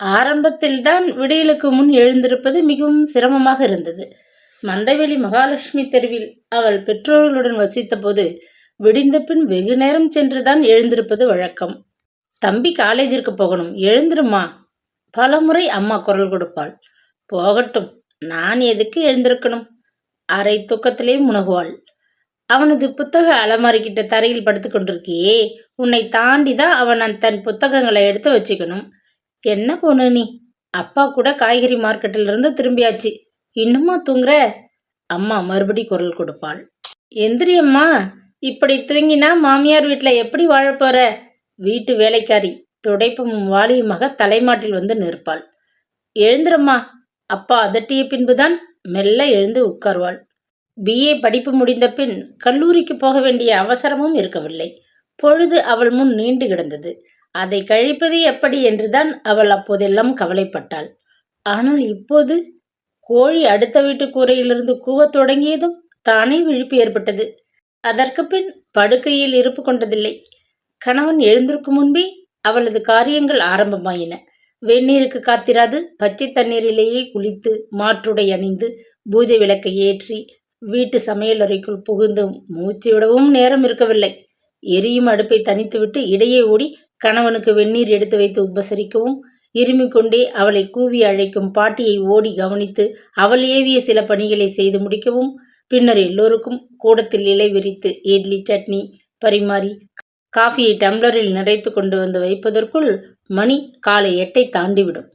ஆரம்பத்தில்தான் விடியலுக்கு முன் எழுந்திருப்பது மிகவும் சிரமமாக இருந்தது. மந்தவெளி மகாலட்சுமி தெருவில் அவள் பெற்றோர்களுடன் வசித்தபோது விடிந்த பின் வெகு நேரம் சென்றுதான் எழுந்திருப்பது வழக்கம். தம்பி காலேஜிற்கு போகணும் எழுந்திருமா பலமுறை அம்மா குரல் கொடுப்பாள். போகட்டும் நான் எதுக்கு எழுந்திருக்கணும் அரை தூக்கத்திலே முனகுவாள். அவனது புத்தக அலமாரி கிட்ட தரையில் படுத்து கொண்டிருக்கியே உன்னை தாண்டி தான் அவன் தன் புத்தகங்களை எடுத்து வச்சுக்கணும். என்ன பொண்ணு நீ? அப்பா கூட காய்கறி மார்க்கெட்டில் இருந்து திரும்பியாச்சு. இன்னுமா தூங்குற? அம்மா மறுபடி குரல் கொடுப்பாள். எந்திரியம்மா இப்படி தூங்கினா மாமியார் வீட்டில் எப்படி வாழப்போற வீட்டு வேலைக்காரி துடைப்பும் வாலியுமாக தலைமாட்டில் வந்து நிற்பாள். எழுந்துரும்மா. அப்பா அதட்டிய பின்புதான் மெல்ல எழுந்து உட்கார்வாள். பிஏ படிப்பு முடிந்த பின் கல்லூரிக்கு போக வேண்டிய அவசரமும் இருக்கவில்லை. பொழுது அவள் முன் நீண்டு கிடந்தது. அதை கழிப்பது எப்படி என்றுதான் அவள் அப்போதெல்லாம் கவலைப்பட்டாள். ஆனால் இப்போது கோழி அடுத்த வீட்டு கூரையிலிருந்து கூவத் தொடங்கியதும் தானே விழிப்பு ஏற்பட்டது. அதற்கு பின் படுக்கையில் இருப்பு கொண்டதில்லை. கணவன் எழுந்திருக்கும் முன்பே அவளது காரியங்கள் ஆரம்பமாயின. வெந்நீருக்கு காத்திராது பச்சை தண்ணீரிலேயே குளித்து மாற்றுடை அணிந்து பூஜை விளக்கை ஏற்றி வீட்டு சமையலறைக்குள் புகுந்து மூச்சு விடவும் நேரம் இருக்கவில்லை. எரியும் அடுப்பை தனித்துவிட்டு இடையே ஓடி கணவனுக்கு வெந்நீர் எடுத்து வைத்து உபசரிக்கவும். இருமிக் கொண்டே அவளை கூவி அழைக்கும் பாட்டியை ஓடி கவனித்து அவள் ஏவிய சில பணிகளை செய்து முடிக்கவும். பின்னர் எல்லோருக்கும் கூடத்தில் இலை விரித்து இட்லி சட்னி பரிமாறி காஃபியை டம்ளரில் நிறைத்து கொண்டு வந்து வைப்பதற்குள் மணி காலை எட்டை தாண்டிவிடும்.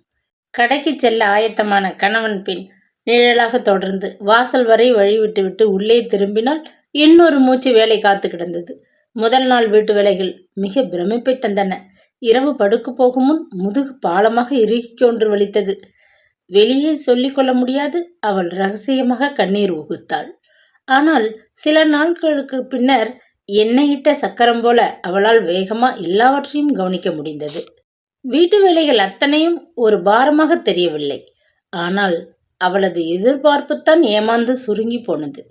கடைக்கு செல்ல ஆயத்தமான கணவன் பின் நிழலாக தொடர்ந்து வாசல் வரை வழிவிட்டுவிட்டு உள்ளே திரும்பினால் இன்னொரு மூச்சு வேலை காத்து கிடந்தது. முதல் நாள் வீட்டு வேலைகள் மிக பிரமிப்பை தந்தன. இரவு படுக்கு போகும் முன் முதுகு பாலமாக இறுகிக் கொன்று வலித்தது. வெளியே சொல்லிக்கொள்ள முடியாது அவள் ரகசியமாக கண்ணீர் உகுத்தாள் ஆனால் சில நாட்களுக்கு பின்னர் எண்ணெயிட்ட சக்கரம் போல அவளால் வேகமாக எல்லாவற்றையும் கவனிக்க முடிந்தது. வீட்டு வேலைகள் அத்தனையும் ஒரு பாரமாக தெரியவில்லை. ஆனால் அவளது எதிர்பார்ப்புத்தான் ஏமாந்து சுருங்கி போனது.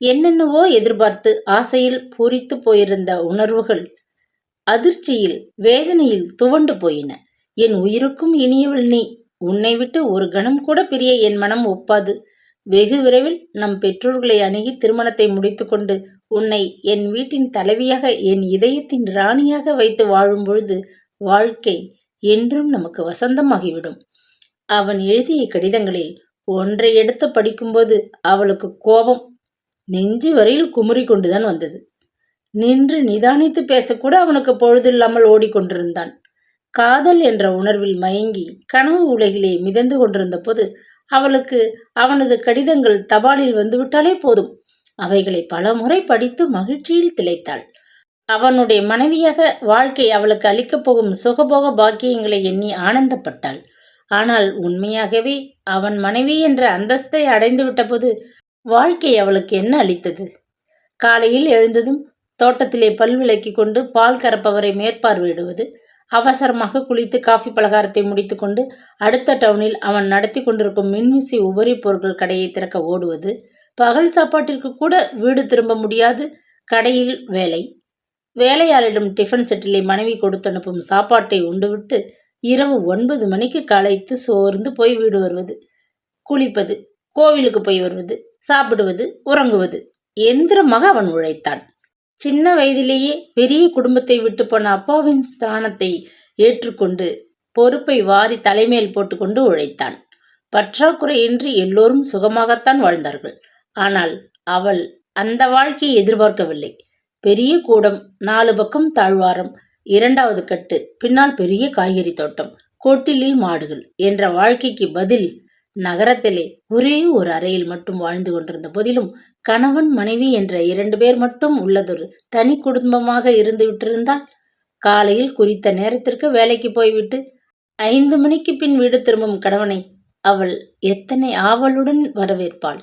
என்னென்னவோ எதிர்பார்த்து ஆசையில் பூரித்து போயிருந்த உணர்வுகள் அதிர்ச்சியில் வேதனையில் துவண்டு போயின. என் உயிருக்கும் இனியவள் நீ. உன்னை விட்டு ஒரு கணம் கூட பிரிய என் மனம் ஒப்பாது. வெகு விரைவில் நம் பெற்றோர்களை அணுகி திருமணத்தை முடித்துக்கொண்டு உன்னை என் வீட்டின் தலைவியாக என் இதயத்தின் ராணியாக வைத்து வாழும் பொழுது வாழ்க்கை என்றும் நமக்கு வசந்தமாகிவிடும். அவன் எழுதிய கடிதங்களில் ஒன்றை எடுத்து படிக்கும்போது அவளுக்கு கோபம் நெஞ்சு வரையில் குமுறி கொண்டுதான் வந்தது. நின்று நிதானித்து பேசக்கூட அவனுக்கு பொழுதில்லாமல் ஓடிக்கொண்டிருந்தான். காதல் என்ற உணர்வில் மயங்கி கனவு உலகிலே மிதந்து கொண்டிருந்த போது அவளுக்கு அவனது கடிதங்கள் தபாலில் வந்துவிட்டாலே போதும். அவைகளை பலமுறை படித்து மகிழ்ச்சியில் திளைத்தாள். அவனுடைய மனைவியாக வாழ்க்கை அவளுக்கு அளிக்கப் போகும் சுகபோக பாக்கியங்களை எண்ணி ஆனந்தப்பட்டாள். ஆனால் உண்மையாகவே அவன் மனைவி என்ற அந்தஸ்தை அடைந்துவிட்டபோது வாழ்க்கை அவளுக்கு என்ன அளித்தது? காலையில் எழுந்ததும் தோட்டத்திலே பல் விளக்கி கொண்டு பால் கறப்பவரை மேற்பார்வையிடுவது அவசரமாக குளித்து காஃபி பலகாரத்தை முடித்துக்கொண்டு அடுத்த டவுனில் அவன் நடத்தி கொண்டிருக்கும் மின்விசை உபரி பொருட்கள் கடையை திறக்க ஓடுவது பகல் சாப்பாட்டிற்கு கூட வீடு திரும்ப முடியாது கடையில் வேலை. வேலையாளிடம் டிஃபன் செட்டிலை மனைவி கொடுத்து அனுப்பும் சாப்பாட்டை உண்டுவிட்டு இரவு ஒன்பது மணிக்கு களைத்து சோர்ந்து போய் வீடு வருவது குளிப்பது கோவிலுக்கு போய் வருவது சாப்பிடுவது உறங்குவது. எந்திரமாக அவன் உழைத்தான். சின்ன வயதிலேயே பெரிய குடும்பத்தை விட்டு போன அப்பாவின் ஸ்தானத்தை ஏற்றுக்கொண்டு பொறுப்பை வாரி தலைமேல் போட்டுக்கொண்டு உழைத்தான். பற்றாக்குறையின்றி எல்லோரும் சுகமாகத்தான் வாழ்ந்தார்கள். ஆனால் அவள் அந்த வாழ்க்கையை எதிர்பார்க்கவில்லை. பெரிய கூடம் நாலு பக்கம் தாழ்வாரம் இரண்டாவது கட்டு பின்னால் பெரிய காய்கறி தோட்டம் கொட்டிலில் மாடுகள் என்ற வாழ்க்கைக்கு பதில் நகரத்திலே ஒரே ஒரு அறையில் மட்டும் வாழ்ந்து கொண்டிருந்த போதிலும் கணவன் மனைவி என்ற இரண்டு பேர் மட்டும் உள்ளதொரு தனி குடும்பமாக இருந்து விட்டிருந்தால் காலையில் குறித்த நேரத்திற்கு வேலைக்கு போய்விட்டு ஐந்து மணிக்கு பின் வீடு திரும்பும் கணவனை அவள் எத்தனை ஆவலுடன் வரவேற்பாள்.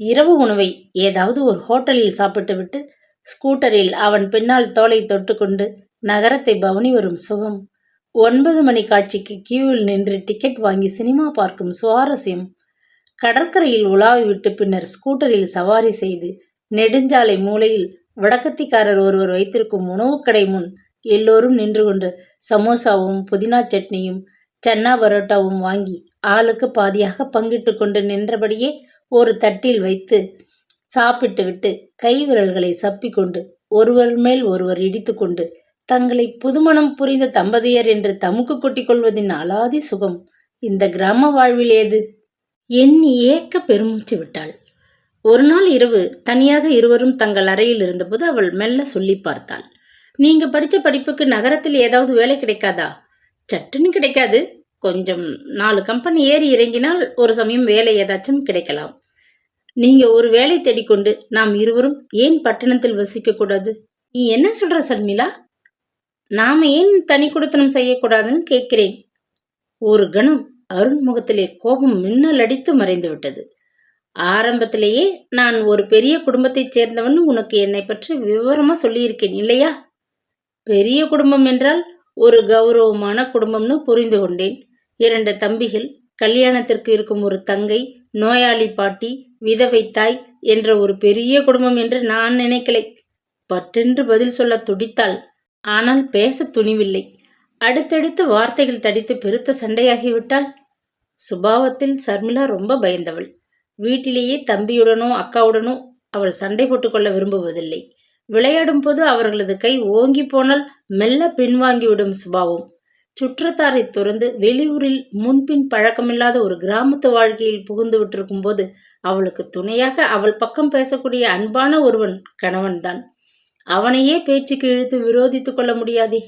இரவு உணவை ஏதாவது ஒரு ஹோட்டலில் சாப்பிட்டுவிட்டு ஸ்கூட்டரில் அவன் பின்னால் தோலை தொட்டுக்கொண்டு நகரத்தை பவனி வரும் சுகம் ஒன்பது மணி காட்சிக்கு கியூவில் நின்று டிக்கெட் வாங்கி சினிமா பார்க்கும் சுவாரஸ்யம். கடற்கரையில் உலாவி விட்டு பின்னர் ஸ்கூட்டரில் சவாரி செய்து நெடுஞ்சாலை மூலையில் வடக்கத்திக்காரர் ஒருவர் வைத்திருக்கும் உணவுக்கடை முன் எல்லோரும் நின்று கொண்டு சமோசாவும் புதினா சட்னியும் சன்னா பரோட்டாவும் வாங்கி ஆளுக்கு பாதியாக பங்கிட்டு கொண்டு நின்றபடியே ஒரு தட்டில் வைத்து சாப்பிட்டு விட்டு கை விரல்களை சப்பிக்கொண்டு ஒருவர் மேல் ஒருவர் இடித்துக்கொண்டு தங்களை புதுமணம் புரிந்த தம்பதியர் என்று தமுக்கு கொட்டிக் கொள்வதின் அலாதி சுகம் இந்த கிராம வாழ்வில் ஏது? எண்ணி ஏக்க பெருமூச்சு விட்டாள். ஒரு நாள் இரவு தனியாக இருவரும் தங்கள் அறையில் இருந்தபோது அவள் மெல்ல சொல்லி பார்த்தாள். நீங்க படித்த படிப்புக்கு நகரத்தில் ஏதாவது வேலை கிடைக்காதா? சட்டுன்னு கிடைக்காது. கொஞ்சம் நாலு கம்பெனி ஏறி இறங்கினால் ஒரு சமயம் வேலை ஏதாச்சும் கிடைக்கலாம். நீங்க ஒரு வேலை தேடிக்கொண்டு நாம் இருவரும் ஏன் பட்டணத்தில் வசிக்கக்கூடாது நீ என்ன சொல்ற சர்மிளா? நாம் ஏன் தனி கொடுத்தனம் செய்யக்கூடாதுன்னு கேட்கிறேன். ஒரு கணம் அருண் முகத்திலே கோபம் மின்னல் அடித்து மறைந்து விட்டது. ஆரம்பத்திலேயே நான் ஒரு பெரிய குடும்பத்தைச் சேர்ந்தவன் உனக்கு என்னை பற்றி விவரமா சொல்லியிருக்கேன் இல்லையா? பெரிய குடும்பம் என்றால் ஒரு கௌரவமான குடும்பம்னு புரிந்து கொண்டேன். இரண்டு தம்பிகள் கல்யாணத்திற்கு இருக்கும் ஒரு தங்கை நோயாளி பாட்டி விதவை தாய் என்ற ஒரு பெரிய குடும்பம் என்று நான் நினைக்கலை. பட்டென்று பதில் சொல்ல துடித்தாள். ஆனால் பேச துணிவில்லை. அடுத்தடுத்து வார்த்தைகள் தடித்து பெருத்த சண்டையாகிவிட்டாள். சுபாவத்தில் சர்மிளா ரொம்ப பயந்தவள். வீட்டிலேயே தம்பியுடனோ அக்காவுடனோ அவள் சண்டை போட்டுக்கொள்ள விரும்புவதில்லை. விளையாடும் போது அவர்களது கை ஓங்கி போனால் மெல்ல பின்வாங்கிவிடும் சுபாவம். சுற்றத்தாரை துறந்து வெளியூரில் முன்பின் பழக்கமில்லாத ஒரு கிராமத்து வாழ்க்கையில் புகுந்து விட்டிருக்கும் போது அவளுக்கு துணையாக அவள் பக்கம் பேசக்கூடிய அன்பான ஒருவன் கணவன்தான். அவனையே பேச்சுக்கு இழுத்து விரோதித்து கொள்ள முடியாதே.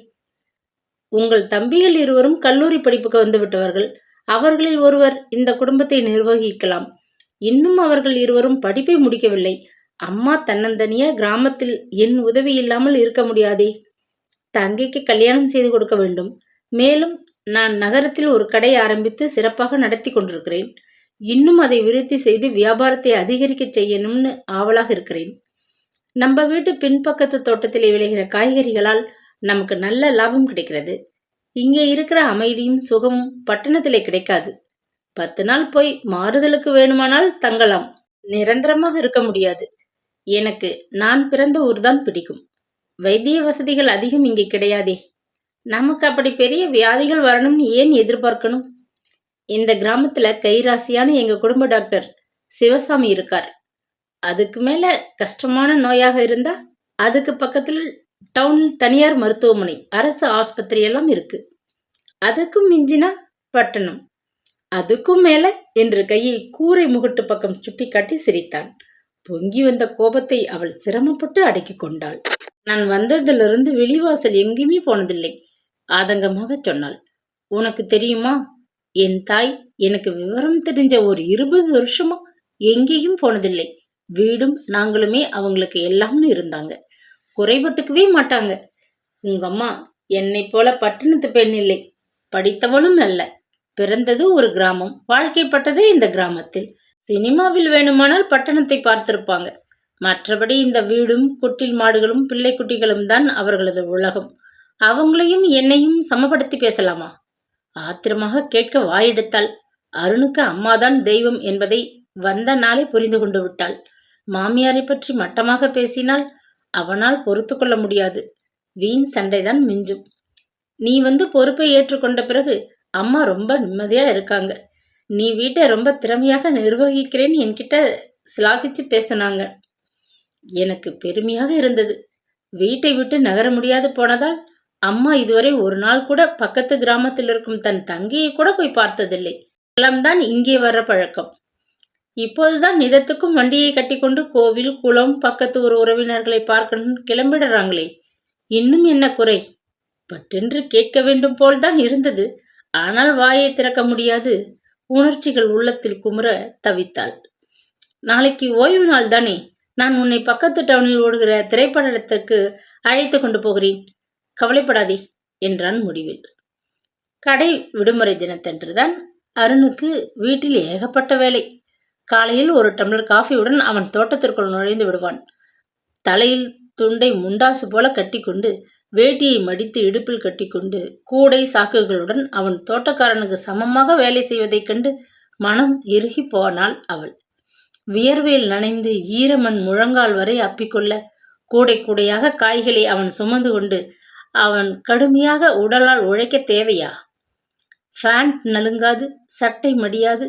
உங்கள் தம்பிகள் இருவரும் கல்லூரி படிப்புக்கு வந்துவிட்டவர்கள் அவர்களில் ஒருவர் இந்த குடும்பத்தை நிர்வகிக்கலாம். இன்னும் அவர்கள் இருவரும் படிப்பை முடிக்கவில்லை. அம்மா தன்னந்தனியா கிராமத்தில் என் உதவி இல்லாமல் இருக்க முடியாதே. தங்கைக்கு கல்யாணம் செய்து கொடுக்க வேண்டும். மேலும் நான் நகரத்தில் ஒரு கடை ஆரம்பித்து சிறப்பாக நடத்தி கொண்டிருக்கிறேன். இன்னும் அதை விருத்தி செய்து வியாபாரத்தை அதிகரிக்க செய்யணும்னு ஆவலாக இருக்கிறேன். நம்ம வீட்டு பின்பக்கத்து தோட்டத்திலே விளைகிற காய்கறிகளால் நமக்கு நல்ல லாபம் கிடைக்கிறது. இங்கே இருக்கிற அமைதியும் சுகமும் பட்டணத்திலே கிடைக்காது. பத்து நாள் போய் மாறுதலுக்கு வேணுமானால் தங்கலாம். நிரந்தரமாக இருக்க முடியாது. எனக்கு நான் பிறந்த ஊர்தான் பிடிக்கும். வைத்திய வசதிகள் அதிகம் இங்கே கிடையாதே. நமக்கு அப்படி பெரிய வியாதிகள் வரணும்னு ஏன் எதிர்பார்க்கணும்? இந்த கிராமத்தில் கைராசியான எங்கள் குடும்ப டாக்டர் சிவசாமி இருக்கார். அதுக்கு மேல கஷ்டமான நோயாக இருந்தா அதுக்கு பக்கத்தில் டவுனில் தனியார் மருத்துவமனை அரசு ஆஸ்பத்திரி எல்லாம் இருக்கு. அதுக்கும் மிஞ்சினா பட்டணம். அதுக்கும் மேல என்று கையை கூரை முகட்டு பக்கம் சுட்டிக்காட்டி சிரித்தான். பொங்கி வந்த கோபத்தை அவள் சிரமப்பட்டு அடக்கி கொண்டாள். நான் வந்ததிலிருந்து வெளிவாசல் எங்கேயுமே போனதில்லை. ஆதங்கமாக சொன்னாள். உனக்கு தெரியுமா? என் தாய் எனக்கு விவரம் தெரிஞ்ச ஒரு இருபது வருஷமா எங்கேயும் போனதில்லை. வீடும் நாங்களுமே அவங்களுக்கு எல்லாம்னு இருந்தாங்க. குறைபட்டுக்கவே மாட்டாங்க. உங்க அம்மா என்னை போல பட்டணத்து பெண் இல்லை. படித்தவளும் அல்ல. பிறந்தது ஒரு கிராமம் வாழ்க்கைப்பட்டதே இந்த கிராமத்தில். சினிமாவில் வேணுமானால் பட்டணத்தை பார்த்திருப்பாங்க. மற்றபடி இந்த வீடும் குட்டில் மாடுகளும் பிள்ளை குட்டிகளும் தான் அவர்களது உலகம். அவங்களையும் என்னையும் சமப்படுத்தி பேசலாமா? ஆத்திரமாக கேட்க வாயெடுத்தாள். அருணுக்கு அம்மாதான் தெய்வம் என்பதை வந்த நாளே புரிந்து கொண்டு விட்டாள். மாமியாரை பற்றி மட்டமாக பேசினால் அவனால் பொறுத்து கொள்ள முடியாது. வீண் சண்டைதான் மிஞ்சும். நீ வந்து பொறுப்பை ஏற்றுக்கொண்ட பிறகு அம்மா ரொம்ப நிம்மதியா இருக்காங்க. நீ வீட்டை ரொம்ப திறமையாக நிர்வகிக்கிறேன்னு என்கிட்ட சிலாகிச்சு பேசினாங்க. எனக்கு பெருமையாக இருந்தது. வீட்டை விட்டு நகர முடியாது போனதால் அம்மா இதுவரை ஒரு நாள் கூட பக்கத்து கிராமத்தில் இருக்கும் தன் தங்கையை கூட போய் பார்த்ததில்லை. எல்லாம் தான் இங்கே வர்ற பழக்கம். இப்போதுதான் நிதத்துக்கும் வண்டியை கட்டிக்கொண்டு கோவில் குளம் பக்கத்து ஒரு உறவினர்களை பார்க்கணும்னு கிளம்பிடுறாங்களே. இன்னும் என்ன குறை? பட்டென்று கேட்க வேண்டும் போல்தான் இருந்தது. ஆனால் வாயை திறக்க முடியாது. உணர்ச்சிகள் உள்ளத்தில் குமுற தவித்தாள். நாளைக்கு ஓய்வு நாள் தானே. நான் உன்னை பக்கத்து டவுனில் ஓடுகிற திரைப்படத்திற்கு அழைத்து கொண்டு போகிறேன். கவலைப்படாதே என்றான் முடிவில். கடை விடுமுறை தினத்தன்றுதான் அருணுக்கு வீட்டில் ஏகப்பட்ட வேலை. காலையில் ஒரு டம்ளர் காஃபியுடன் அவன் தோட்டத்திற்குள் நுழைந்து விடுவான். தலையில் துண்டை முண்டாசு போல கட்டிக்கொண்டு வேட்டியை மடித்து இடுப்பில் கட்டிக்கொண்டு கூடை சாக்குகளுடன் அவன் தோட்டக்காரனுக்கு சமமாக வேலை செய்வதைக் கண்டு மனம் இறுகி போனாள் அவள். வியர்வையில் நனைந்து ஈரமண் முழங்கால் வரை அப்பிக்கொள்ள கூடை கூடையாக காய்களை அவன் சுமந்து கொண்டு அவன் கடுமையாக உடலால் உழைக்க தேவையா? ஃபேண்ட் நலுங்காது சட்டை மடியாது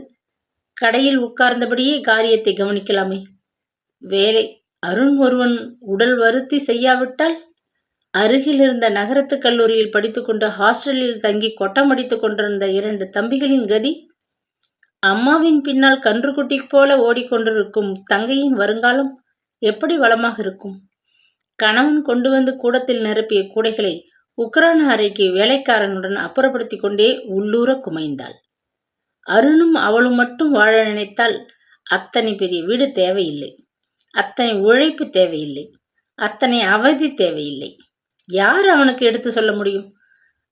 கடையில் உட்கார்ந்தபடியே காரியத்தை கவனிக்கலாமே. வேலை அருண் ஒருவன் உடல் வருத்தி செய்யாவிட்டால்? அருகில் இருந்த நகரத்து கல்லூரியில் படித்துக்கொண்டு ஹாஸ்டலில் தங்கி கொட்டமடித்துக் கொண்டிருந்த இரண்டு தம்பிகளின் கதி? அம்மாவின் பின்னால் கன்றுக்குட்டி போல ஓடிக்கொண்டிருக்கும் தங்கையின் வருங்காலம் எப்படி வளமாக இருக்கும்? கணவன் கொண்டு வந்து கூடத்தில் நிரப்பிய கூடைகளை உக்ரான அறைக்கு வேலைக்காரனுடன் அப்புறப்படுத்தி கொண்டே உள்ளூர குமைந்தாள். அருணும் அவளும் மட்டும் வாழ நினைத்தால் அத்தனை பெரிய வீடு தேவையில்லை. அத்தனை உழைப்பு தேவையில்லை. அத்தனை அவதி தேவையில்லை. யார் அவனுக்கு எடுத்து சொல்ல முடியும்?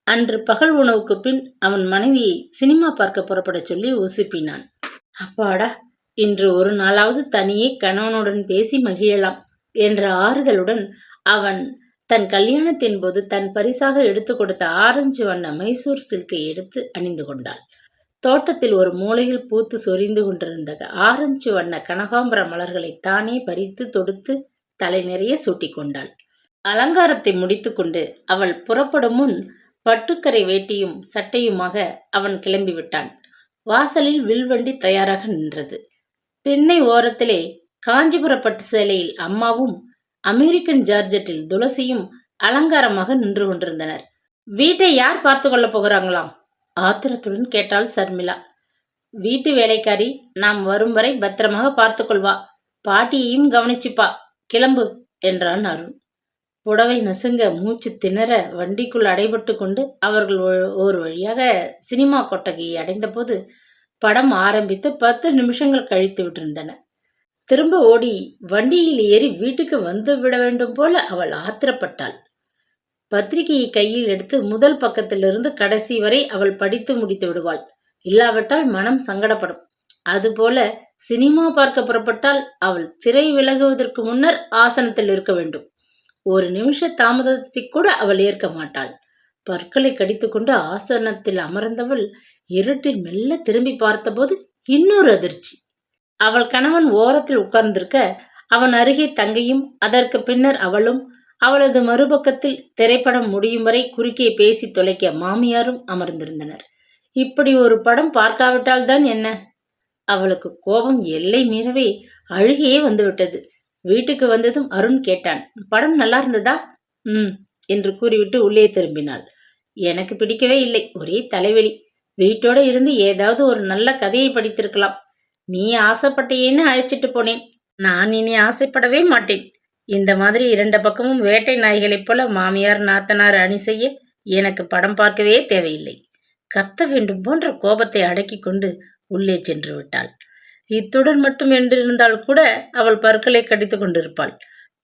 அன்று பகல் உணவுக்கு பின் அவன் மனைவியை சினிமா பார்க்க புறப்படச் சொல்லி உசுப்பினான். அப்பாடா இன்று ஒரு நாளாவது தனியே கணவனுடன் பேசி மகிழலாம் என்ற ஆறுதலுடன் அவன் தன் கல்யாணத்தின் போது தன் பரிசாக எடுத்து கொடுத்த ஆரஞ்சு வண்ண மைசூர் சில்கை எடுத்து அணிந்து கொண்டாள். தோட்டத்தில் ஒரு மூலையில் பூத்து சொரிந்து கொண்டிருந்த ஆரஞ்சு வண்ண கனகாம்பர மலர்களை தானே பறித்து தொடுத்து தலை நிறைய சூட்டிக்கொண்டாள் அலங்காரத்தை முடித்துக்கொண்டு அவள் புறப்படும் முன் பட்டுக்கரை வேட்டியும் சட்டையுமாக அவன் கிளம்பிவிட்டான் வாசலில் வில்வண்டி தயாராக நின்றது. தென்னை ஓரத்திலே காஞ்சிபுர பட்டு சேலையில் அம்மாவும் அமெரிக்கன் ஜார்ஜெட்டில் துளசியும் அலங்காரமாக நின்று கொண்டிருந்தனர். வீட்டை யார் பார்த்து கொள்ளப் போகிறாங்களாம்? ஆத்திரத்துடன் கேட்டாள் சர்மிளா. வீட்டு வேலைக்காரி நாம் வரும் வரை பத்திரமாக பார்த்து கொள்வா பாட்டியையும் கவனிச்சுப்பா. கிளம்பு என்றான் அருண். புடவை நசுங்க மூச்சு திணற வண்டிக்குள் அடைபட்டு கொண்டு அவர்கள் ஒரு வழியாக சினிமா கொட்டகையை அடைந்தபோது படம் ஆரம்பித்து பத்து நிமிஷங்கள் கழித்து விட்டிருந்தன. திரும்ப ஓடி வண்டியில் ஏறி வீட்டுக்கு வந்து விட வேண்டும் போல அவள் ஆத்திரப்பட்டாள். பத்திரிகையை கையில் எடுத்து முதல் பக்கத்திலிருந்து கடைசி வரை அவள் படித்து முடித்து விடுவாள். இல்லாவிட்டால் மனம் சங்கடப்படும். அதுபோல சினிமா பார்க்க புறப்பட்டால் அவள் திரை விலகுவதற்கு முன்னர் ஆசனத்தில் இருக்க வேண்டும். ஒரு நிமிஷ தாமதத்தை கூட அவள் ஏற்க மாட்டாள். பற்களை கடித்துக்கொண்டு ஆசனத்தில் அமர்ந்தவள் இருட்டில் மெல்ல திரும்பி பார்த்தபோது இன்னொரு அதிர்ச்சி. அவள் கணவன் ஓரத்தில் உட்கார்ந்திருக்க அவன் அருகே தங்கையும் அதற்கு பின்னர் அவளும் அவளது மறுபக்கத்தில் திரைப்படம் முடியும் வரை குறுக்கே பேசி தொலைக்க மாமியாரும் அமர்ந்திருந்தனர். இப்படி ஒரு படம் பார்க்காவிட்டால் தான் என்ன? அவளுக்கு கோபம் எல்லை மீறவே அழுகையே வந்துவிட்டது. வீட்டுக்கு வந்ததும் அருண் கேட்டான் படம் நல்லா இருந்ததா? ம் என்று கூறிவிட்டு உள்ளே திரும்பினாள். எனக்கு பிடிக்கவே இல்லை ஒரே தலைவலி. வீட்டோட இருந்து ஏதாவது ஒரு நல்ல கதையை படித்திருக்கலாம். நீ ஆசைப்பட்டேன்னு அழைச்சிட்டு போனேன். நான் இனி ஆசைப்படவே மாட்டேன். இந்த மாதிரி இரண்டு பக்கமும் வேட்டை நாய்களைப் போல மாமியார் நாத்தனார் அணி செய்ய எனக்கு படம் பார்க்கவே தேவையில்லை. கத்த வேண்டும் போன்ற கோபத்தை அடக்கி கொண்டு உள்ளே சென்று விட்டாள். இத்துடன் மட்டும் என்றிருந்தால் கூட அவள் பற்களை கடித்து கொண்டிருப்பாள்.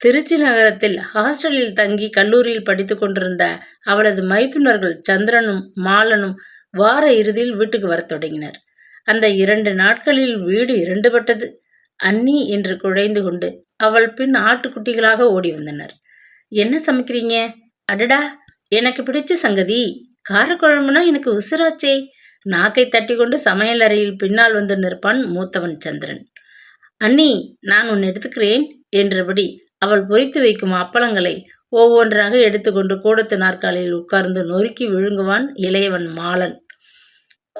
திருச்சி நகரத்தில் ஹாஸ்டலில் தங்கி கல்லூரியில் படித்து கொண்டிருந்த அவளது மைத்துனர்கள் சந்திரனும் மாலனும் வார இறுதியில் வீட்டுக்கு வரத் தொடங்கினர். அந்த இரண்டு நாட்களில் வீடு இரண்டுபட்டது. அண்ணி என்று குழைந்து கொண்டு அவள் பின் ஆட்டுக்குட்டிகளாக ஓடி வந்தனர். என்ன சமைக்கிறீங்க? அடடா எனக்கு பிடிச்ச சங்கதி. காரக்குழம்புனா எனக்கு உசுராச்சே. நாக்கை தட்டி கொண்டு சமையல் அறையில் பின்னால் வந்து நிற்பான் மூத்தவன் சந்திரன். அண்ணி நான் உன் எடுத்துக்கிறேன் என்றபடி அவள் பொறித்து வைக்கும் அப்பளங்களை ஒவ்வொன்றாக எடுத்துக்கொண்டு கூடத்து நாற்காலியில் உட்கார்ந்து நொறுக்கி விழுங்குவான் இளையவன் மாலன்.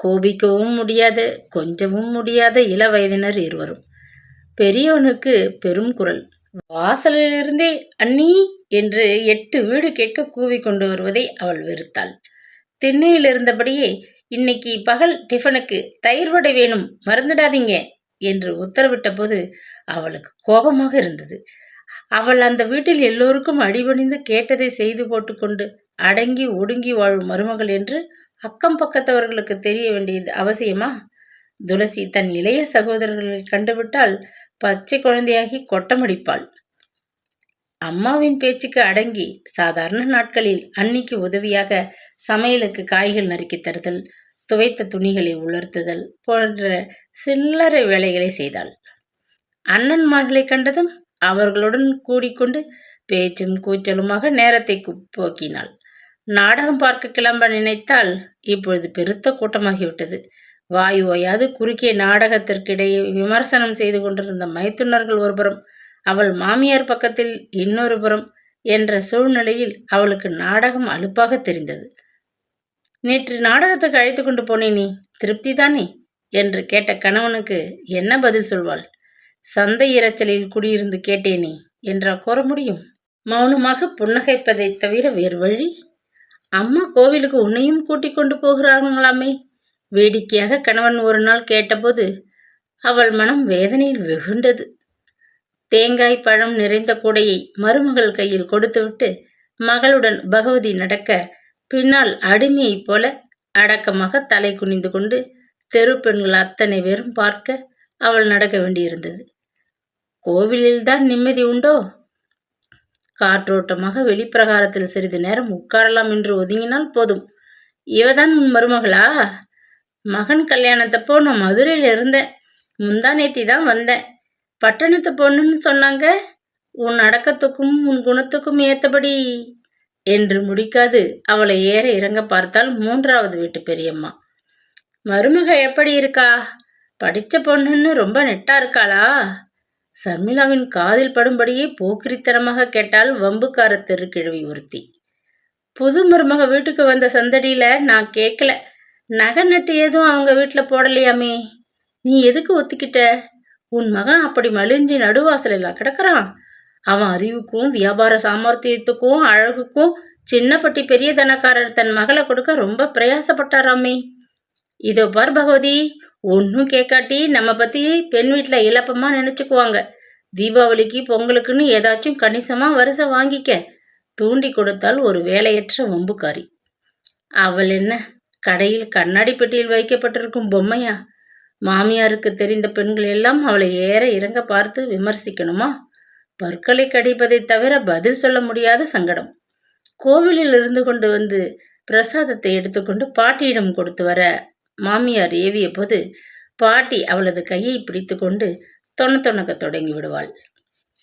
கோபிக்கவும் முடியாத கொஞ்சமும் முடியாத இள வயதினர் இருவரும். பெரியவனுக்கு பெரும் குரல். வாசலிலிருந்தே அண்ணி என்று எட்டு வீடு கேட்க கூவி கொண்டு வருவதை அவள் வெறுத்தாள். திண்ணையில் இருந்தபடியே இன்னைக்கு பகல் டிஃபனுக்கு தயிர் வடை வேணும் மறந்துடாதீங்க என்று உத்தரவிட்ட போது அவளுக்கு கோபமாக இருந்தது. அவள் அந்த வீட்டில் எல்லோருக்கும் அடிபணிந்து கேட்டதை செய்து போட்டுக்கொண்டு அடங்கி ஒடுங்கி வாழும் மருமகள் என்று அக்கம் பக்கத்தவர்களுக்கு தெரிய வேண்டியது அவசியமா? துளசி தன் இளைய சகோதரர்களை கண்டுவிட்டால் பச்சை குழந்தையாகி கொட்டமடிப்பாள். அம்மாவின் பேச்சுக்கு அடங்கி சாதாரண நாட்களில் அன்னிக்கு உதவியாக சமையலுக்கு காய்கள் நறுக்கி தருதல் துவைத்த துணிகளை உலர்த்துதல் போன்ற சில்லறை வேலைகளை செய்தாள். அண்ணன்மார்களை கண்டதும் அவர்களுடன் கூடிக்கொண்டு பேச்சும் கூச்சலுமாக நேரத்தை போக்கினாள். நாடகம் பார்க்க கிளம்ப நினைத்தால் இப்பொழுது பெருத்த கூட்டமாகிவிட்டது. வாய் ஓயாது குறுக்கிய நாடகத்திற்கிடையே விமர்சனம் செய்து கொண்டிருந்த மைத்துனர்கள் ஒருபுறம் அவள் மாமியார் பக்கத்தில் இன்னொரு புறம் என்ற சூழ்நிலையில் அவளுக்கு நாடகம் அலுப்பாக தெரிந்தது. நேற்று நாடகத்துக்கு அழைத்து கொண்டு போனேனே திருப்தி தானே? என்று கேட்ட கணவனுக்கு என்ன பதில் சொல்வாள்? சந்தை இரைச்சலில் குடியிருந்து கேட்டேனே என்றா கூற முடியும்? மௌனமாக புன்னகைப்பதைத் தவிர வேறு வழி? அம்மா கோவிலுக்கு உன்னையும் கூட்டிக் கொண்டு போகிறார்களாமே வேடிக்கையாக கணவன் ஒரு நாள் கேட்டபோது அவள் மனம் வேதனையில் வெகுண்டது. தேங்காய் பழம் நிறைந்த கூடையை மருமகள் கையில் கொடுத்துவிட்டு மகளுடன் பகவதி நடக்க பின்னால் அடிமையைப் போல அடக்கமாக தலை குனிந்து கொண்டு தெரு பெண்கள் அத்தனை பேரும் பார்க்க அவள் நடக்க வேண்டியிருந்தது. கோவிலில்தான் நிம்மதி உண்டோ? காற்றோட்டமாக வெளிப்பிரகாரத்தில் சிறிது நேரம் உட்காரலாம் என்று ஒதுங்கினால் போதும். இவதான் உன் மருமகளா? மகன் கல்யாணத்தப்போ நான் மதுரையில் இருந்தேன். முந்தா நேத்தி தான் வந்தேன். பட்டணத்து பொண்ணுன்னு சொன்னாங்க. உன் அடக்கத்துக்கும் உன் குணத்துக்கும் ஏத்தபடி என்று முடிக்காது. அவளை ஏற இறங்க பார்த்தால் மூன்றாவது வீட்டு பெரியம்மா. மருமக எப்படி இருக்கா? படித்த பொண்ணுன்னு ரொம்ப நெட்டா இருக்காளா? சர்மிளாவின் காதில் படும்படியே போக்கிரித்தனமாக கேட்டால் வம்புக்கார தெருக்கிழவி ஒருத்தி. புது மருமக வீட்டுக்கு வந்த சந்தடியில் நான் கேட்கல நகை நட்டு எதுவும் அவங்க வீட்டில் போடலையாமே நீ எதுக்கு ஒத்துக்கிட்ட? உன் மகன் அப்படி மலிஞ்சு நடுவாசலில் கிடக்குறான். அவன் அறிவுக்கும் வியாபார சாமர்த்தியத்துக்கும் அழகுக்கும் சின்னப்பட்டி பெரிய தனக்காரர் தன் மகளை கொடுக்க ரொம்ப பிரயாசப்பட்டாராமே இதோ பார் பகவதி ஒன்றும் கேட்காட்டி நம்ம பற்றி பெண் வீட்டில் இழப்பமாக நினச்சிக்குவாங்க. தீபாவளிக்கு பொங்கலுக்குன்னு ஏதாச்சும் கணிசமாக வரிசை வாங்கிக்க. தூண்டி கொடுத்தால் ஒரு வேலையற்ற வம்புக்காரி. அவள் என்ன? கடையில் கண்ணாடி பெட்டியில் வைக்கப்பட்டிருக்கும் பொம்மையா? மாமியாருக்கு தெரிந்த பெண்கள் எல்லாம் அவளை ஏற இறங்க பார்த்து விமர்சிக்கணுமா? பற்களை கடிப்பதை தவிர பதில் சொல்ல முடியாத சங்கடம். கோவிலில் இருந்து கொண்டு வந்து பிரசாதத்தை எடுத்துக்கொண்டு பாட்டியிடம் கொடுத்து வர மாமியார் ஏவிய போது பாட்டி அவளது கையை பிடித்து கொண்டு தொண தொணக்க தொடங்கி விடுவாள்.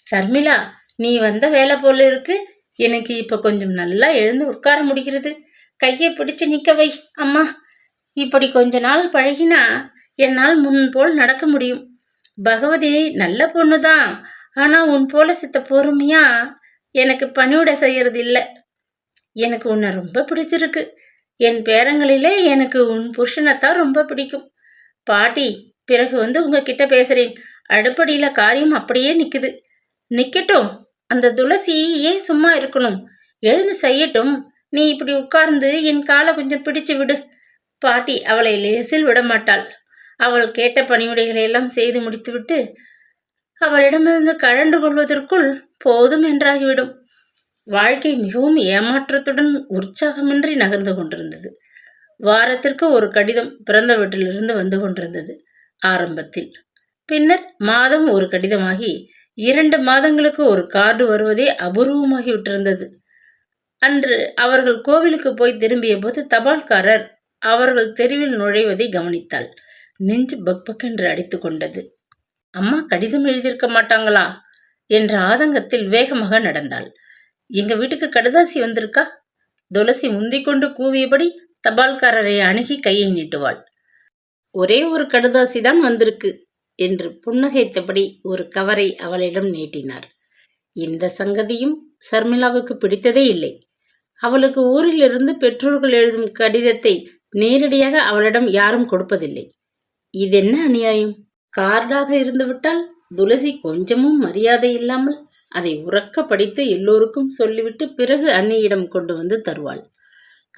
சர்மிளா நீ வந்த வேலை போல இருக்கு. எனக்கு இப்போ கொஞ்சம் நல்லா எழுந்து உட்கார முடிகிறது. கையை பிடிச்சு நிற்க வை அம்மா. இப்படி கொஞ்ச நாள் பழகினா என்னால் முன் போல் நடக்க முடியும். பகவதி நல்ல பொண்ணு தான் ஆனால் உன் போல சித்த பொறுமையா எனக்கு பணிவிட செய்யறது இல்லை எனக்கு உன்னை ரொம்ப பிடிச்சிருக்கு. என் பேரங்களிலே எனக்கு உன் புருஷனைத்தான் ரொம்ப பிடிக்கும். பாட்டி பிறகு வந்து உங்ககிட்ட பேசுறேன். அடுப்படியில் காரியம் அப்படியே நிற்குது நிற்கட்டும் அந்த துளசி ஏன் சும்மா இருக்கணும்? எழுந்து செய்யட்டும். நீ இப்படி உட்கார்ந்து என் காலை கொஞ்சம் பிடிச்சு விடு. பாட்டி அவளை லேசில் விடமாட்டாள். அவள் கேட்ட பணிமுறைகளை எல்லாம் செய்து முடித்துவிட்டு அவளிடமிருந்து கழண்டு கொள்வதற்குள் போதும் என்றாகிவிடும். வாழ்க்கை மிகவும் ஏமாற்றத்துடன் உற்சாகமின்றி நகர்ந்து கொண்டிருந்தது. வாரத்திற்கு ஒரு கடிதம் பிறந்த வீட்டிலிருந்து வந்து கொண்டிருந்தது ஆரம்பத்தில். பின்னர் மாதம் ஒரு கடிதமாகி இரண்டு மாதங்களுக்கு ஒரு கார்டு வருவதே அபூர்வமாகி விட்டிருந்தது அன்று அவர்கள் கோவிலுக்கு போய் திரும்பிய போது தபால்காரர் அவர்கள் தெருவில் நுழைவதை கவனித்தாள். நெஞ்சு பக் என்று அடித்து கொண்டது. அம்மா கடிதம் எழுதியிருக்க மாட்டாங்களா? என்ற ஆதங்கத்தில் வேகமாக நடந்தாள். எங்க வீட்டுக்கு கடுதாசி வந்திருக்கா? துளசி முந்திக்கொண்டு கூவியபடி தபால்காரரை அணுகி கையை நீட்டுவாள். ஒரே ஒரு கடுதாசி தான் வந்திருக்கு என்று புன்னகைத்தபடி ஒரு கவரை அவளிடம் நீட்டினார். இந்த சங்கதியும் சர்மிளாவுக்கு பிடித்ததே இல்லை. அவளுக்கு ஊரிலிருந்து பெற்றோர்கள் எழுதும் கடிதத்தை நேரடியாக அவளிடம் யாரும் கொடுப்பதில்லை. இதென்ன அநியாயம்? கார்டாக இருந்துவிட்டால் துளசி கொஞ்சமும் மரியாதை இல்லாமல் அதை உறக்க படித்து எல்லோருக்கும் சொல்லிவிட்டு பிறகு அன்னியிடம் கொண்டு வந்து தருவாள்.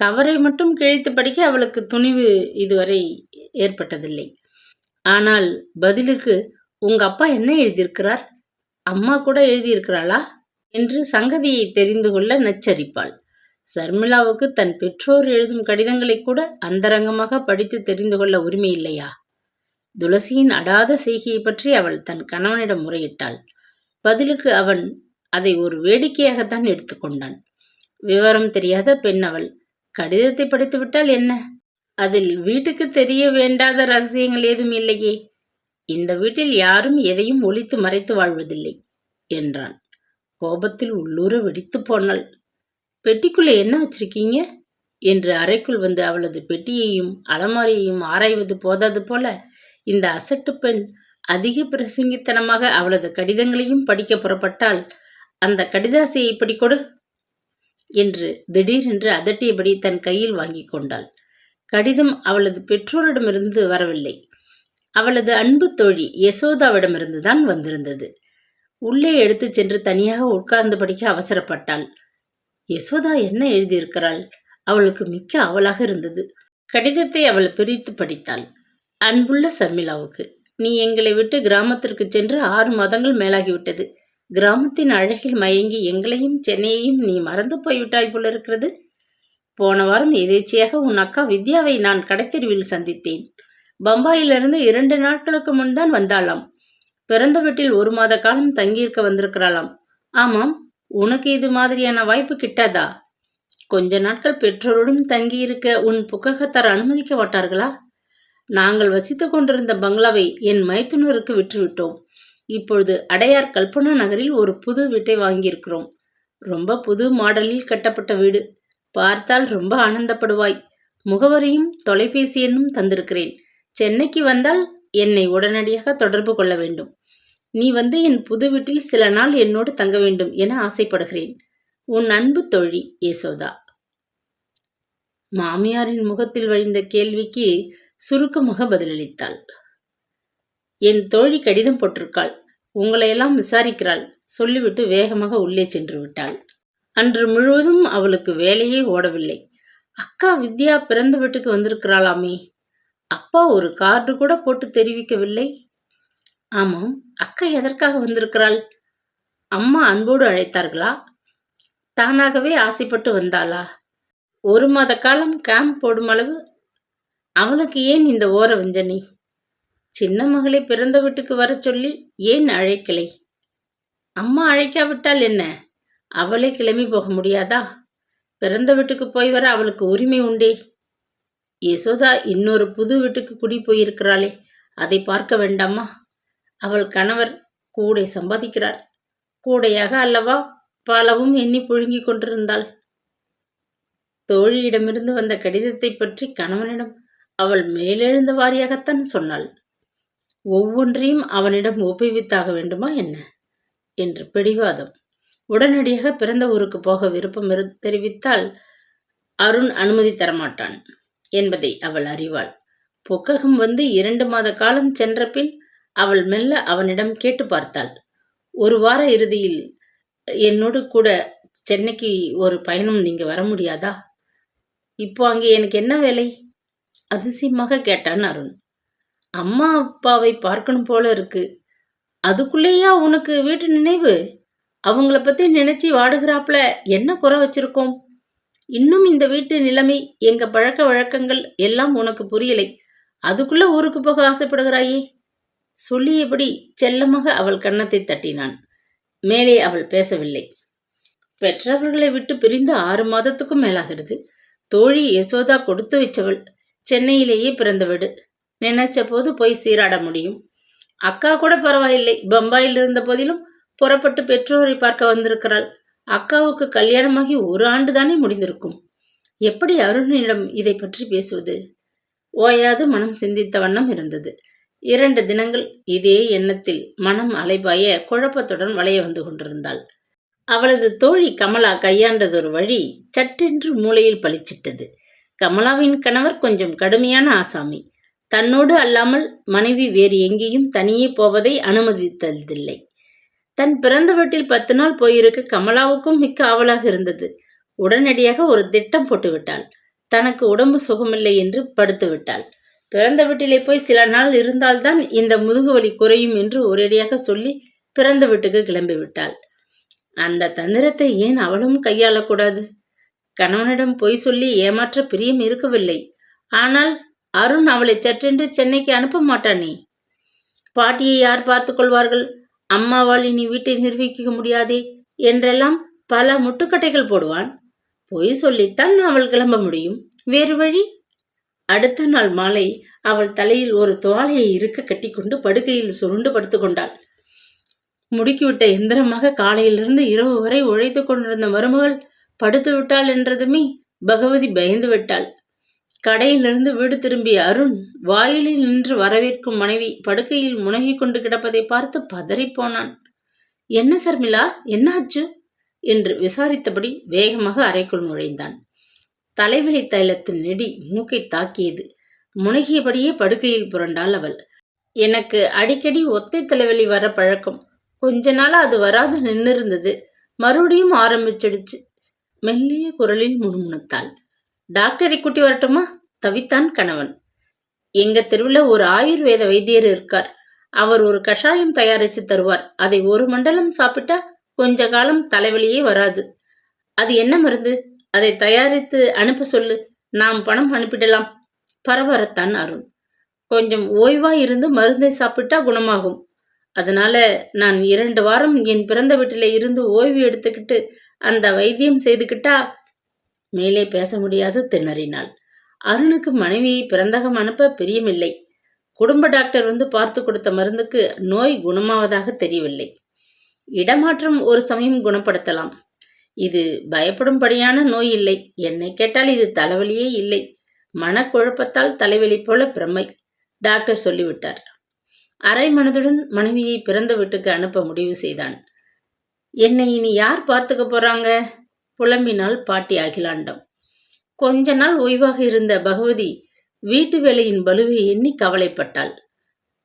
கவரை மட்டும் கிழித்து படிக்க அவளுக்கு துணிவு இதுவரை ஏற்பட்டதில்லை. ஆனால் பதிலுக்கு உங்க அப்பா என்ன எழுதியிருக்கிறார்? அம்மா கூட எழுதியிருக்கிறாளா? என்று சங்கதியை தெரிந்து கொள்ள நச்சரிப்பாள். சர்மிளாவுக்கு தன் பெற்றோர் எழுதும் கடிதங்களை கூட அந்தரங்கமாக படித்து தெரிந்து கொள்ள உரிமை இல்லையா? துளசியின் அடாத செய்கையை பற்றி அவள் தன் கணவனிடம் முறையிட்டாள். பதிலுக்கு அவன் அதை ஒரு வேடிக்கையாகத்தான் எடுத்துக்கொண்டான் விவரம் தெரியாத பெண் அவள். கடிதத்தை படித்துவிட்டால் என்ன? அதில் வீட்டுக்கு தெரிய வேண்டாத ரகசியங்கள் ஏதும் இல்லையே. இந்த வீட்டில் யாரும் எதையும் ஒழித்து மறைத்து வாழ்வதில்லை என்றான். கோபத்தில் உள்ளூர வெடித்து போனாள். பெட்டிக்குள்ளே என்ன வச்சிருக்கீங்க? என்று அறைக்குள் வந்து அவளது பெட்டியையும் அலமாரியையும் ஆராய்வது போதாது போல இந்த அசட்டு பெண் அதிக பிரசங்கித்தனமாக அவளது கடிதங்களையும் படிக்க புறப்பட்டால் அந்த கடிதாசையை இப்படி கொடு! என்று திடீரென்று அதட்டியபடி தன் கையில் வாங்கி கொண்டாள். கடிதம் அவளது பெற்றோரிடமிருந்து வரவில்லை. அவளது அன்பு தோழி யசோதாவிடமிருந்து தான் வந்திருந்தது. உள்ளே எடுத்துச் சென்று தனியாக உட்கார்ந்து படிக்க அவசரப்பட்டாள். யசோதா என்ன எழுதியிருக்கிறாள்? அவளுக்கு மிக்க அவளாக இருந்தது. கடிதத்தை அவள் பிரித்து படித்தாள். அன்புள்ள சர்மிளாவுக்கு நீ எங்களை விட்டு கிராமத்திற்கு சென்று ஆறு மாதங்கள் மேலாகிவிட்டது. கிராமத்தின் அழகில் மயங்கி எங்களையும் சென்னையையும் நீ மறந்து போய்விட்டாய் போல இருக்கிறது போன வாரம் எதேச்சியாக உன் அக்கா வித்யாவை நான் கடைத்தெருவில் சந்தித்தேன். பம்பாயிலிருந்து இரண்டு நாட்களுக்கு முன்தான் வந்தாளாம். பிறந்த வீட்டில் ஒரு மாத காலம் தங்கியிருக்க வந்திருக்கிறாளாம். ஆமாம் உனக்கு இது மாதிரியான வாய்ப்பு கிட்டாதா? கொஞ்ச நாட்கள் பெற்றோருடன் தங்கியிருக்க உன் புக்ககத்தார் அனுமதிக்க மாட்டார்களா? நாங்கள் வசித்து கொண்டிருந்த பங்களாவை என் மைத்துனருக்கு விற்றுவிட்டோம். இப்பொழுது அடையார் கல்பனா நகரில் ஒரு புது வீட்டை வாங்கியிருக்கிறோம். ரொம்ப புது மாடலில் கட்டப்பட்ட வீடு. பார்த்தால் ரொம்ப ஆனந்தப்படுவாய். முகவரியும் தொலைபேசி எண்ணும் தந்திருக்கிறேன். சென்னைக்கு வந்தால் என்னை உடனடியாக தொடர்பு கொள்ள வேண்டும். நீ வந்து என் புது வீட்டில் சில நாள் என்னோடு தங்க வேண்டும் என ஆசைப்படுகிறேன். உன் அன்பு தோழி யசோதா. மாமியாரின் முகத்தில் வழிந்த கேள்விக்கு சுருக்கமாக பதிலளித்தாள். என் தோழி கடிதம் போட்டிருக்காள். உங்களையெல்லாம் விசாரிக்கிறாள். சொல்லிவிட்டு வேகமாக உள்ளே சென்று விட்டாள். அன்று முழுவதும் அவளுக்கு வேலையே ஓடவில்லை. அக்கா வித்யா பிறந்த வீட்டுக்கு வந்திருக்கிறாளாமே. அப்பா ஒரு கார்டு கூட போட்டு தெரிவிக்கவில்லை. ஆமாம் அக்கா எதற்காக வந்திருக்கிறாள்? அம்மா அன்போடு அழைத்தார்களா? தானாகவே ஆசைப்பட்டு வந்தாளா? ஒரு மாத காலம் கேம்ப் போடும் அளவு அவளுக்கு ஏன் இந்த ஓர வஞ்சனை? சின்ன மகளை பிறந்த வீட்டுக்கு வர சொல்லி ஏன் அழைக்கலை? அம்மா அழைக்காவிட்டால் என்ன? அவளே கிளம்பி போக முடியாதா? பிறந்த வீட்டுக்கு போய் வர அவளுக்கு உரிமை உண்டே? யசோதா இன்னொரு புது வீட்டுக்கு குடி போயிருக்கிறாளே அதை பார்க்க வேண்டாமா? அவள் கணவர் கூடை சம்பாதிக்கிறார். கூடையாக அல்லவா பலவும் எண்ணி புழுங்கிக் கொண்டிருந்தாள். தோழியிடமிருந்து வந்த கடிதத்தை பற்றி கணவனிடம் அவள் மேலெழுந்த வாரியாகத்தான் சொன்னாள். ஒவ்வொன்றையும் அவனிடம் ஒப்புவித்தாக வேண்டுமா என்ன? என்று பிடிவாதம். உடனடியாக பிறந்த ஊருக்கு போக விருப்பம் தெரிவித்தால் அருண் அனுமதி தரமாட்டான் என்பதை அவள் அறிவாள். புக்ககம் வந்து இரண்டு மாத காலம் சென்ற பின் அவள் மெல்ல அவனிடம் கேட்டு பார்த்தாள். ஒரு வார இறுதியில் என்னோடு கூட சென்னைக்கு ஒரு பயணம் நீங்க வர முடியாதா? இப்போ அங்கே எனக்கு என்ன வேலை? அதிசயமாக கேட்டான் அருண். அம்மா அப்பாவை பார்க்கணும் போல இருக்கு. அதுக்குள்ளேயா உனக்கு வீட்டு நினைவு? அவங்கள பத்தி நினச்சி வாடுகிறாப்புல என்ன குறை வச்சிருக்கோம்? இன்னும் இந்த வீட்டு நிலைமை எங்க பழக்க வழக்கங்கள் எல்லாம் உனக்கு புரியலை. அதுக்குள்ள ஊருக்கு போக ஆசைப்படுகிறாயே? சொல்லியபடி செல்லமாக அவள் கன்னத்தை தட்டினான். மேலே அவள் பேசவில்லை. பெற்றவர்களை விட்டு பிரிந்து ஆறு மாதத்துக்கும் மேலாகிறது. தோழி யசோதா கொடுத்து வச்சவள் சென்னையிலேயே பிறந்தவடு நினைச்ச போது போய் சீராட முடியும். அக்கா கூட பரவாயில்லை. பம்பாயில் இருந்த போதிலும் புறப்பட்டு பெற்றோரை பார்க்க வந்திருக்கிறாள். அக்காவுக்கு கல்யாணமாகி ஒரு ஆண்டு தானே முடிந்திருக்கும். எப்படி அருணிடம் இதை பற்றி பேசுவது? ஓயாது மனம் சிந்தித்த வண்ணம் இருந்தது. இரண்டு தினங்கள் இதே எண்ணத்தில் மனம் அலைபாய குழப்பத்துடன் வளைய வந்து கொண்டிருந்தாள். அவளது தோழி கமலா கையாண்டதொரு வழி சட்டென்று மூளையில் பளிச்சிட்டது. கமலாவின் கணவர் கொஞ்சம் கடுமையான ஆசாமி. தன்னோடு அல்லாமல் மனைவி வேறு எங்கேயும் தனியே போவதை அனுமதித்ததில்லை. தன் பிறந்த வீட்டில் பத்து நாள் போயிருக்க கமலாவுக்கும் மிக்க ஆவலாக இருந்தது. உடனடியாக ஒரு திட்டம் போட்டுவிட்டாள். தனக்கு உடம்பு சுகமில்லை என்று படுத்துவிட்டாள். பிறந்த வீட்டிலே போய் சில நாள் இருந்தால்தான் இந்த முதுகு வலி குறையும் என்று ஒரேடியாக சொல்லி பிறந்த வீட்டுக்கு கிளம்பி விட்டாள் அந்த தந்திரத்தை ஏன் அவளும் கையாளக்கூடாது? கணவனிடம் பொய் சொல்லி ஏமாற்ற பிரியம் இருக்கவில்லை. ஆனால் அருண் அவளை சற்றென்று சென்னைக்கு அனுப்ப மாட்டானே பாட்டியை யார் பார்த்து கொள்வார்கள்? அம்மாவால் இனி வீட்டை நிர்வகிக்க முடியாதே என்றெல்லாம் பல முட்டுக்கட்டைகள் போடுவான். பொய் சொல்லித்தான் அவள் கிளம்ப முடியும். வேறு வழி? அடுத்த நாள் மாலை அவள் தலையில் ஒரு துவாலையை இருக்க கட்டிக்கொண்டு படுக்கையில் சுருண்டு படுத்துக்கொண்டாள் முடுக்கிவிட்ட எந்திரமாக காலையிலிருந்து இரவு வரை உழைத்து கொண்டிருந்த மருமகள் படுத்து விட்டாள் என்றதுமே பகவதி பயந்து விட்டாள். கடையிலிருந்து வீடு திரும்பிய அருண் வாயிலில் நின்று வரவேற்கும் மனைவி படுக்கையில் முனகி கொண்டு கிடப்பதை பார்த்து பதறிப்போனான் என்ன சர்மிளா என்னாச்சு? என்று விசாரித்தபடி வேகமாக அறைக்குள் நுழைந்தான். தலைவலி தைலத்தின் நெடி மூக்கை தாக்கியது. முனகியபடியே படுக்கையில் புரண்டாள் அவள். எனக்கு அடிக்கடி ஒத்தை தலைவலி வர பழக்கம். கொஞ்ச நாள் அது வராது நின்னிருந்தது. மறுபடியும் ஆரம்பிச்சிடுச்சு. மெல்லிய குரலில் முணுமுணுத்தாள். டாக்டரை கூட்டி வரட்டுமா? தவித்தான் கணவன். எங்க தெருவில் ஒரு ஆயுர்வேத வைத்தியர் இருக்கார். அவர் ஒரு கஷாயம் தயாரித்து தருவார். அதை ஒரு மண்டலம் சாப்பிட்டா கொஞ்ச காலம் தலைவலியே வராது. அது என்ன மருந்து? அதை தயாரித்து அனுப்ப சொல்லு. நாம் பணம் அனுப்பிடலாம். பரபரத்தான் அருண். கொஞ்சம் ஓய்வாக இருந்து மருந்தை சாப்பிட்டா குணமாகும். அதனால நான் இரண்டு வாரம் என் பிறந்த வீட்டில் இருந்து ஓய்வு எடுத்துக்கிட்டு அந்த வைத்தியம் செய்துக்கிட்டா மேலே பேச முடியாது திணறினாள். அருணுக்கு மனைவியை பிறந்தகம் அனுப்ப பிரியமில்லை. குடும்ப டாக்டர் வந்து பார்த்து கொடுத்த மருந்துக்கு நோய் குணமாவதாக தெரியவில்லை. இடமாற்றம் ஒரு சமயம் குணப்படுத்தலாம். இது பயப்படும்படியான நோய் இல்லை. என்னை கேட்டால் இது தலைவலியே இல்லை. மனக்குழப்பத்தால் தலைவலி போல பிரமை டாக்டர் சொல்லிவிட்டார். அரை மனதுடன் மனைவியை பிறந்த வீட்டுக்கு அனுப்ப முடிவு செய்தான். என்னை இனி யார் பார்த்துக்க போறாங்க? புலம்பினால் பாட்டி அகிலாண்டம். கொஞ்ச நாள் ஓய்வாக இருந்த பகவதி வீட்டு வேலையின் பலுவை எண்ணி கவலைப்பட்டாள்.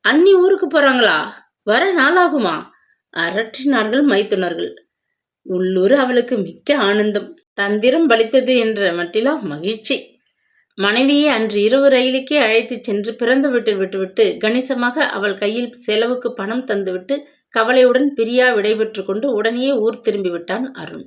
அன்னி ஊருக்கு போறாங்களா? வர நாளாகுமா? அரற்றினார்கள் மைத்துனர்கள். உள்ளூர் அவளுக்கு மிக்க ஆனந்தம். தந்திரம் பலித்தது என்ற மட்டிலா மகிழ்ச்சி. மனைவியை அன்று இரவு ரயிலுக்கே அழைத்துச் சென்று பிறந்து விட்டு விட்டுவிட்டு கணிசமாக அவள் கையில் செலவுக்கு பணம் தந்துவிட்டு கவலையுடன் பிரியா விடைபெற்று கொண்டு உடனே ஊர் திரும்பி விட்டான் அருண்.